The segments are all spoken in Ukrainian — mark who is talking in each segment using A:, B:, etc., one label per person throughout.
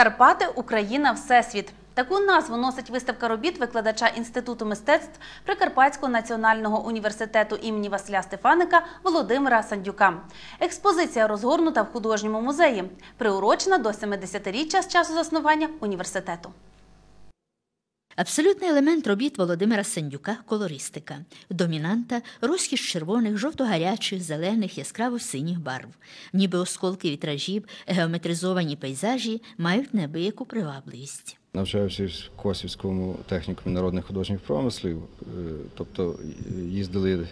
A: Карпати Україна Всесвіт. Таку назву носить виставка робіт викладача Інституту мистецтв Прикарпатського національного університету імені Василя Стефаника Володимира Сандюка. Експозиція розгорнута в художньому музеї, приурочена до 70-річчя з часу заснування університету.
B: Абсолютний елемент робіт Володимира Сандюка колористика. Домінанта розкіш червоних, жовто-гарячих, зелених, яскраво-синіх барв. Ніби осколки вітражів, геометризовані пейзажі мають неабияку привабливість.
C: Навчався в Косівському технікумі народних художніх промислів, е, тобто їздили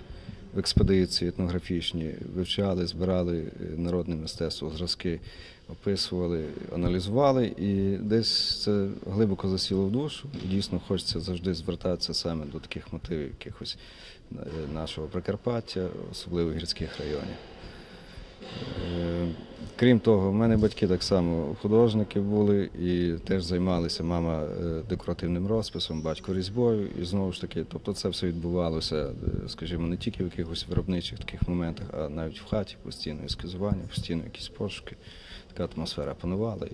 C: в експедиції етнографічні, вивчали, збирали е, народне мистецтво, зразки, описували, аналізували, і десь це глибоко засіло в душу. Дійсно хочеться завжди звертатися саме до таких мотивів якихось е, нашого Прикарпаття, особливо гірських районів. Крім того, в мене батьки так само художники були і теж займалися мама е, декоративним розписом, батько різьбою. І знову ж таки, тобто це все відбувалося, е, скажімо, не тільки в якихось виробничих таких моментах, а навіть в хаті постійно ескізування, постійно якісь пошуки. Така атмосфера панувала.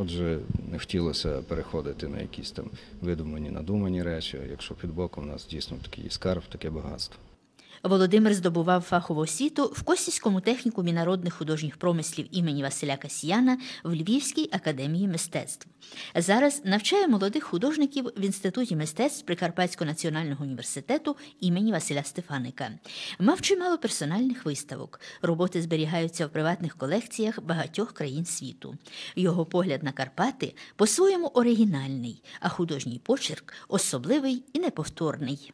C: Отже, не хотілося переходити на якісь там видумані, надумані речі, якщо під боком у нас дійсно такий скарб, таке багатство.
B: Володимир здобував фахову освіту в Косівському технікумі народних художніх промислів імені Василя Касьяна в Львівській академії мистецтв. Зараз навчає молодих художників в Інституті мистецтв Прикарпатського національного університету імені Василя Стефаника. Мав чимало персональних виставок. Роботи зберігаються в приватних колекціях багатьох країн світу. Його погляд на Карпати по-своєму оригінальний, а художній почерк особливий і неповторний.